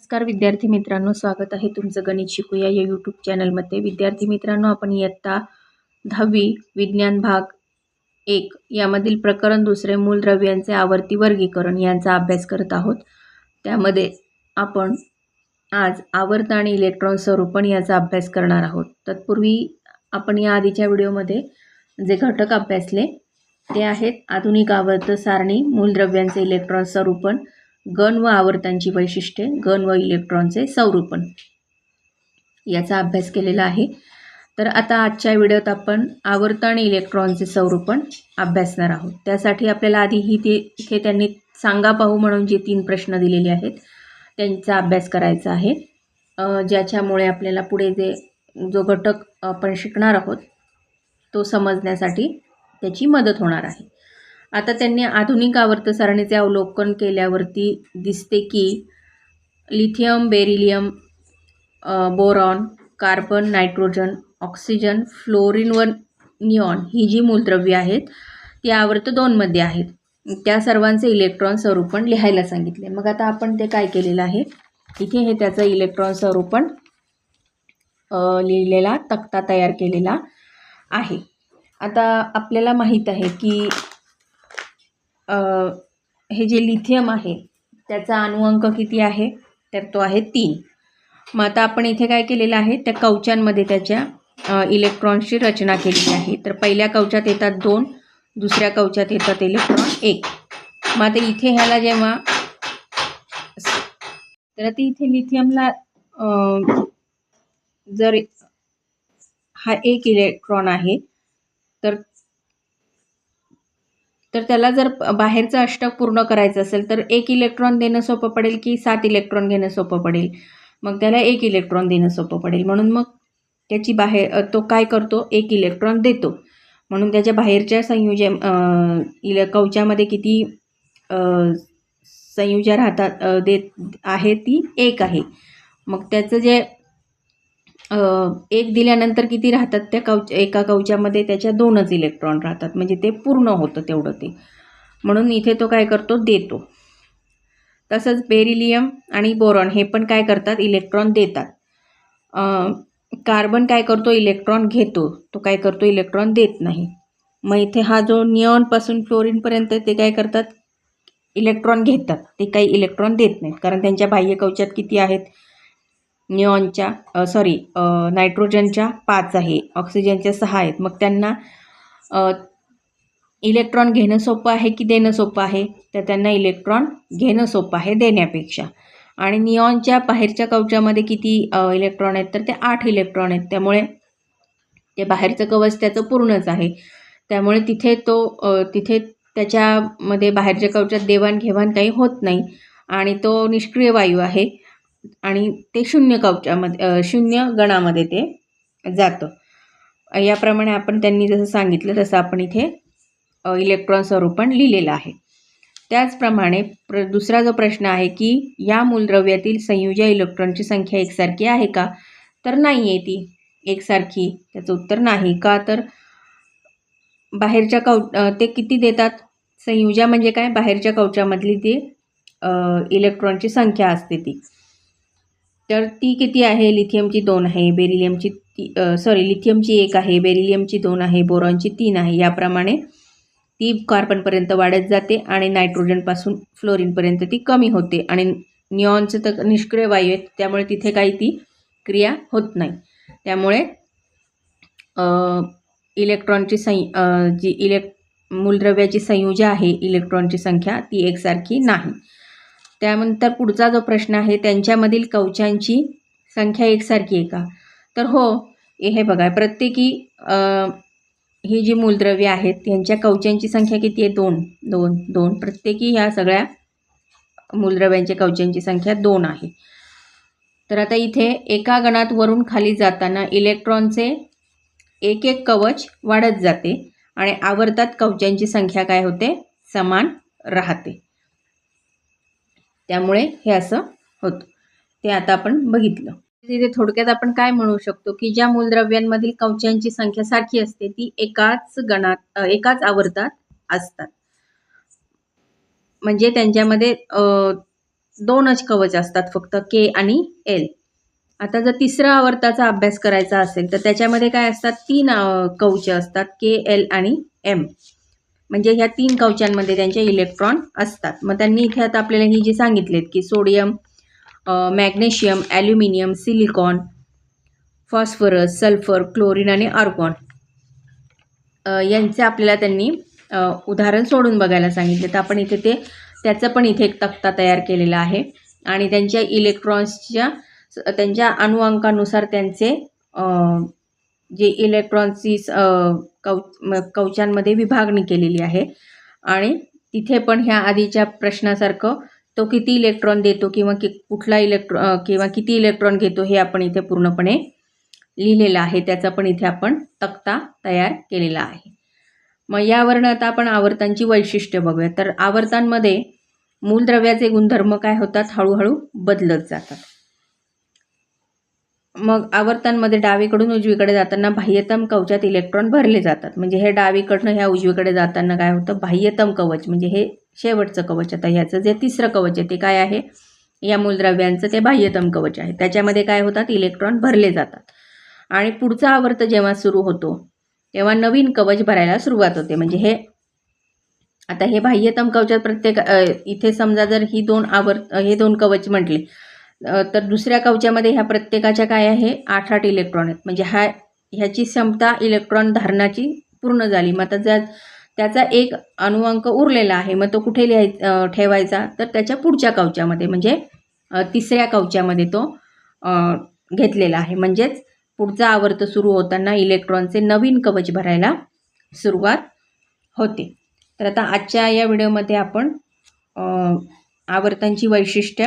नमस्कार विद्यार्थी मित्रांनो स्वागत आहे तुमचं गणित शिकूया या यूट्यूब चॅनलमध्ये विद्यार्थी मित्रांनो आपण इयत्ता दहावी विज्ञान भाग एक यामधील प्रकरण दुसरे मूलद्रव्यांचे आवर्ती वर्गीकरण यांचा अभ्यास करत आहोत. त्यामध्ये आपण आज आवर्त आणि इलेक्ट्रॉन स्वरूपण याचा अभ्यास करणार आहोत. तत्पूर्वी आपण या आधीच्या व्हिडिओमध्ये जे घटक अभ्यासले ते आहेत आधुनिक आवर्त सारणी मूलद्रव्यांचे इलेक्ट्रॉन स्वरूपण गण व आवर्तांची वैशिष्ट्ये गण व इलेक्ट्रॉनचे संरूपण. याचा अभ्यास केलेला आहे. तर आता आजच्या व्हिडिओत आपण आवर्त आणि इलेक्ट्रॉनचे संरूपण अभ्यासणार आहोत. त्यासाठी आपल्याला आधी ही ते इथे त्यांनी सांगा पाहू म्हणून जे तीन प्रश्न दिलेले आहेत त्यांचा अभ्यास करायचा आहे. ज्याच्यामुळे आपल्याला पुढे जे जो घटक आपण शिकणार आहोत तो समजण्यासाठी त्याची मदत होणार आहे. आता त्यांनी आधुनिक आवर्त सारणीचे अवलोकन केल्यावरती दिसते की lithium beryllium boron carbon nitrogen oxygen fluorine व निऑन ही जी मूलद्रव्ये आहेत ती आवर्त दोनमध्ये आहेत. त्या सर्वांचे इलेक्ट्रॉन स्वरूपण लिहायला सांगितले. मग आता आपण ते काय केलेलं आहे? इथे हे त्याचं इलेक्ट्रॉन स्वरूपण लिहिलेला तक्ता तयार केलेला आहे. आता आपल्याला माहीत आहे की हे जे लिथियम आहे त्याचा अणुअंक किती आहे? तर तो आहे तीन. मग आता आपण इथे काय केलेलं आहे? त्या कवचांमध्ये त्याच्या इलेक्ट्रॉन्सची रचना केलेली आहे. तर पहिल्या कवचात येतात दोन दुसऱ्या कवचात येतात इलेक्ट्रॉन एक. मग आता इथे ह्याला जेव्हा तर आता इथे लिथियमला जर हा एक इलेक्ट्रॉन आहे तर तर त्याला जर बाहेरचं अष्टक पूर्ण करायचं असेल तर एक इलेक्ट्रॉन देणं सोपं पडेल की सात इलेक्ट्रॉन घेणं सोपं पडेल? मग त्याला एक इलेक्ट्रॉन देणं सोपं पडेल. म्हणून मग त्याची बाहेर तो काय करतो? एक इलेक्ट्रॉन देतो. म्हणून त्याच्या बाहेरच्या संयुजा इले कवचामध्ये किती संयुजा राहतात देत आहे ती एक आहे. मग त्याचं जे एक दिल्यानंतर किती राहतात त्या कवच एका कवचामध्ये त्याच्या दोनच इलेक्ट्रॉन राहतात. म्हणजे ते पूर्ण होतं तेवढं ते. म्हणून इथे तो काय करतो? देतो. तसंच बेरिलियम आणि बोरॉन हे पण काय करतात? इलेक्ट्रॉन देतात. कार्बन काय करतो? इलेक्ट्रॉन घेतो. तो काय करतो? इलेक्ट्रॉन देत नाही. मग इथे हा जो निऑनपासून फ्लोरिनपर्यंत ते काय करतात? इलेक्ट्रॉन घेतात. ते काही इलेक्ट्रॉन देत नाहीत. कारण त्यांच्या बाह्य कवचात किती आहेत? निऑनच्या सॉरी नायट्रोजनच्या पाच आहे. ऑक्सिजनच्या सहा आहेत. मग त्यांना इलेक्ट्रॉन घेणं सोपं आहे की देणं सोपं आहे? तर त्यांना इलेक्ट्रॉन घेणं सोपं आहे देण्यापेक्षा. आणि निऑनच्या बाहेरच्या कवचामध्ये किती इलेक्ट्रॉन आहेत? तर ते आठ इलेक्ट्रॉन आहेत. त्यामुळे ते बाहेरचं कवच त्याचं पूर्णच आहे. त्यामुळे तिथे तो तिथे त्याच्यामध्ये बाहेरच्या कवचात देवाणघेवाण काही होत नाही. आणि तो निष्क्रिय वायू आहे. आणि ते शून्य कवचामध्ये शून्य गणामध्ये ते जातं. याप्रमाणे आपण त्यांनी जसं सांगितलं तसं आपण इथे इलेक्ट्रॉन स्वरूपण लिहिलेलं आहे. त्याचप्रमाणे प्र दुसरा जो प्रश्न आहे की या मूलद्रव्यातील संयुजा इलेक्ट्रॉनची संख्या एकसारखी आहे का? तर नाही आहे ती. एकसारखी त्याचं उत्तर नाही. का तर बाहेरच्या कव ते किती देतात? संयुजा म्हणजे काय? बाहेरच्या कवचामधली ती इलेक्ट्रॉनची संख्या असते ती. तर ती किती आहे? लिथियमची दोन आहे बेरिलियमची ती सॉरी लिथियमची एक आहे बेरिलियमची दोन आहे बोरॉनची तीन आहे. याप्रमाणे ती कार्बनपर्यंत वाढत जाते आणि नायट्रोजनपासून फ्लोरिनपर्यंत ती कमी होते आणि निऑनचं तर निष्क्रिय वायू आहेत त्यामुळे तिथे काही ती क्रिया होत नाही. त्यामुळे इलेक्ट्रॉनची सं जी इलेक् मूलद्रव्याची संयुजा आहे इलेक्ट्रॉनची संख्या ती एकसारखी नाही. त्यानंतर पुढचा जो प्रश्न आहे त्यांच्यामधील कवचांची संख्या एकसारखी आहे का? तर हो हे बघा प्रत्येकी ही जी मूलद्रव्य आहेत यांच्या कवचांची संख्या किती आहे? दोन दोन दोन. प्रत्येकी ह्या सगळ्या मूलद्रव्यांच्या कवचांची संख्या दोन आहे. तर आता इथे एका गणात वरून खाली जाताना इलेक्ट्रॉनचे एक एक कवच वाढत जाते आणि आवर्तात कवचांची संख्या काय होते? समान राहते. त्यामुळे हे असं होतं. ते आता आपण बघितलं. तिथे थोडक्यात आपण काय म्हणू शकतो की ज्या मूलद्रव्यांमधील कवचांची संख्या सारखी असते ती एकाच गणात एकाच आवर्तात असतात. म्हणजे त्यांच्यामध्ये दोनच कवच असतात फक्त के आणि एल आता जर तिसरा आवर्ताचा अभ्यास करायचा असेल तर त्याच्यामध्ये काय असतात? तीन कवच असतात के एल आणि एम म्हणजे ह्या तीन कवचांमध्ये त्यांचे इलेक्ट्रॉन असतात. मग त्यांनी इथे आता आपल्याला ही जी सांगितलेत की sodium magnesium aluminium silicon phosphorus sulphur chlorine आणि आर्कॉन यांचे आपल्याला त्यांनी उदाहरण सोडून बघायला सांगितले तर आपण इथे ते त्याचं पण इथे एक तक्ता तयार केलेला आहे. आणि त्यांच्या इलेक्ट्रॉन्सच्या त्यांच्या अणुअंकानुसार त्यांचे जे इलेक्ट्रॉन्सची कव कवचांमध्ये विभागणी केलेली आहे. आणि तिथे पण ह्या आधीच्या प्रश्नासारखं तो किती इलेक्ट्रॉन देतो किंवा कि कुठला इलेक्ट्रॉ किंवा किती इलेक्ट्रॉन घेतो हे आपण इथे पूर्णपणे लिहिलेलं आहे. त्याचा पण इथे आपण तक्ता तयार केलेला आहे. मग यावरनं आता आपण आवर्तांची वैशिष्ट्य बघूया. तर आवर्तांमध्ये मूलद्रव्याचे गुणधर्म काय होतात? हळूहळू बदलत जातात. मग आवर्तांमध्ये डावीकडून उजवीकडे जाताना बाह्यतम कवचात इलेक्ट्रॉन भरले जातात. म्हणजे हे डावीकडनं ह्या उजवीकडे जाताना काय होतं? बाह्यतम कवच म्हणजे हे शेवटचं कवच. आता ह्याचं जे तिसरं कवच आहे ते काय आहे? या मूलद्रव्यांचं ते बाह्यतम कवच आहे. त्याच्यामध्ये काय होतात? इलेक्ट्रॉन भरले जातात. आणि पुढचा आवर्त जेव्हा सुरू होतो तेव्हा नवीन कवच भरायला सुरुवात होते. म्हणजे हे आता हे बाह्यतम कवचात प्रत्येक इथे समजा जर ही दोन आवर्त हे दोन कवच म्हटले तर दुसऱ्या कवचामध्ये ह्या प्रत्येकाच्या काय आहे? आठ आठ इलेक्ट्रॉन आहेत. म्हणजे हा ह्याची क्षमता इलेक्ट्रॉन धारणाची पूर्ण झाली. मग आता ज्या त्याचा एक अणुअंक उरलेला आहे मग तो कुठे लिहाय ठेवायचा? तर त्याच्या पुढच्या कवचामध्ये म्हणजे तिसऱ्या कवचामध्ये तो घेतलेला आहे. म्हणजेच पुढचा आवर्त सुरू होताना इलेक्ट्रॉनचे नवीन कवच भरायला सुरुवात होते. तर आता आजच्या या व्हिडिओमध्ये आपण आवर्तांची वैशिष्ट्य